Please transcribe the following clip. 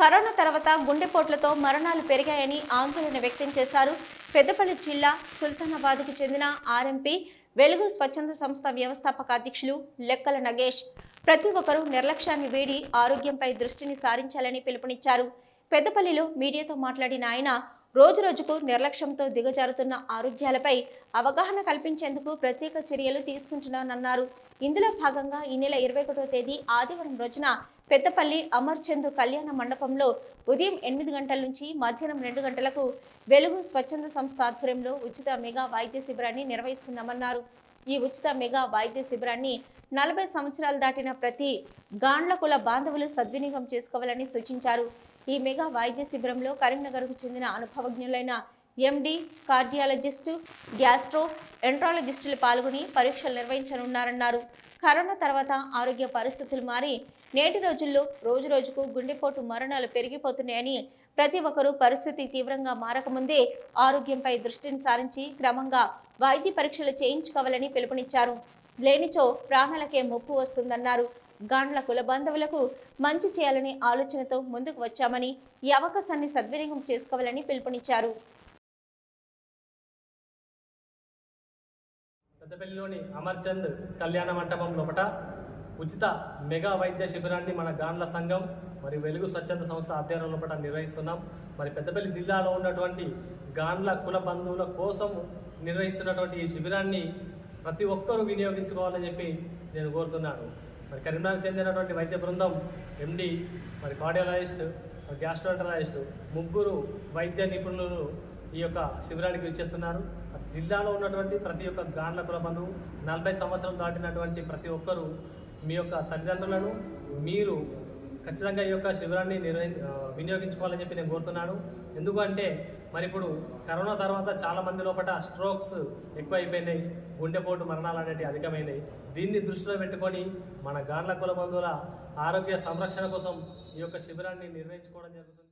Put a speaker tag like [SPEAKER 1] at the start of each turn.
[SPEAKER 1] Corona తర్వాత గుండెపోట్లతో మరణాలు పెరిగాయని ఆందోళన వ్యక్తం చేశారు. పెద్దపల్లి జిల్లా సుల్తానాబాద్కు చెందిన ఆర్ఎంపీ వెలుగు స్వచ్ఛంద సంస్థ వ్యవస్థాపక అధ్యక్షులు లెక్కల నగేష్. ప్రతి ఒక్కరూ నిర్లక్ష్యాన్ని వీడి ఆరోగ్యంపై దృష్టిని సారించాలని పిలుపునిచ్చారు. పెద్దపల్లిలో మీడియాతో మాట్లాడిన ఆయన రోజు రోజుకు నిర్లక్ష్యంతో దిగజారుతున్న ఆరోగ్యాలపై అవగాహన కల్పించేందుకు ప్రత్యేక చర్యలు తీసుకుంటున్నానన్నారు. ఇందులో భాగంగా ఈ నెల ఇరవై ఒకటో తేదీ ఆదివారం రోజున పెద్దపల్లి అమర్చంద్ కళ్యాణ మండపంలో ఉదయం ఎనిమిది గంటల నుంచి మధ్యాహ్నం రెండు గంటలకు వెలుగు స్వచ్ఛంద సంస్థ ఆధ్వర్యంలో ఉచిత మెగా వైద్య శిబిరాన్ని నిర్వహిస్తున్నామన్నారు. ఈ ఉచిత మెగా వైద్య శిబిరాన్ని నలభై సంవత్సరాలు దాటిన ప్రతి గాండ్ల కుల బాంధవులు సద్వినియోగం చేసుకోవాలని సూచించారు. ఈ మెగా వైద్య శిబిరంలో కరీంనగర్కు చెందిన అనుభవజ్ఞులైన ఎండి కార్డియాలజిస్టు గ్యాస్ట్రో ఎంట్రాలజిస్టులు పాల్గొని పరీక్షలు నిర్వహించనున్నారన్నారు. కరోనా తర్వాత ఆరోగ్య పరిస్థితులు మారి నేటి రోజుల్లో రోజు రోజుకు గుండెపోటు మరణాలు పెరిగిపోతున్నాయని ప్రతి ఒక్కరూ పరిస్థితి తీవ్రంగా మారకముందే ఆరోగ్యంపై దృష్టిని సారించి క్రమంగా వైద్య పరీక్షలు చేయించుకోవాలని పిలుపునిచ్చారు. లేనిచో ప్రాణాలకే ముప్పు వస్తుందన్నారు. గాండ్ల కుల బాంధవులకు మంచి చేయాలనే ఆలోచనతో ముందుకు వచ్చామని ఈ అవకాశాన్ని సద్వినియోగం చేసుకోవాలని పిలుపునిచ్చారు.
[SPEAKER 2] పెద్దపల్లిలోని అమర్చంద్ కళ్యాణ మంటపం లోపట ఉచిత మెగా వైద్య శిబిరాన్ని మన గాండ్ల సంఘం మరి వెలుగు స్వచ్ఛంద సంస్థ ఆధ్వర్యం లోపల నిర్వహిస్తున్నాం. మరి పెద్దపల్లి జిల్లాలో ఉన్నటువంటి గాండ్ల కుల బంధువుల కోసం నిర్వహిస్తున్నటువంటి ఈ శిబిరాన్ని ప్రతి ఒక్కరూ వినియోగించుకోవాలని చెప్పి నేను కోరుతున్నాను. మరి కరీంనగర్ చెందినటువంటి వైద్య బృందం ఎండి మరి కార్డియాలజిస్ట్ గ్యాస్ట్రోంటరాలజిస్ట్ ముగ్గురు వైద్య నిపుణులు ఈ యొక్క శిబిరానికి విచ్చేస్తున్నారు. జిల్లాలో ఉన్నటువంటి ప్రతి ఒక్క గాండ్ల కులబంధువు నలభై సంవత్సరం దాటినటువంటి ప్రతి ఒక్కరూ మీ యొక్క తల్లిదండ్రులను మీరు ఖచ్చితంగా ఈ యొక్క శిబిరాన్ని నిర్వహి వినియోగించుకోవాలని చెప్పి నేను కోరుతున్నాను. ఎందుకంటే మరి ఇప్పుడు కరోనా తర్వాత చాలా మంది లోపల స్ట్రోక్స్ ఎక్కువ అయిపోయినాయి గుండెపోటు మరణాలు అనేవి అధికమైనాయి. దీన్ని దృష్టిలో పెట్టుకొని మన గాండ్ల కుల బంధువుల ఆరోగ్య సంరక్షణ కోసం ఈ యొక్క శిబిరాన్ని నిర్వహించుకోవడం జరుగుతుంది.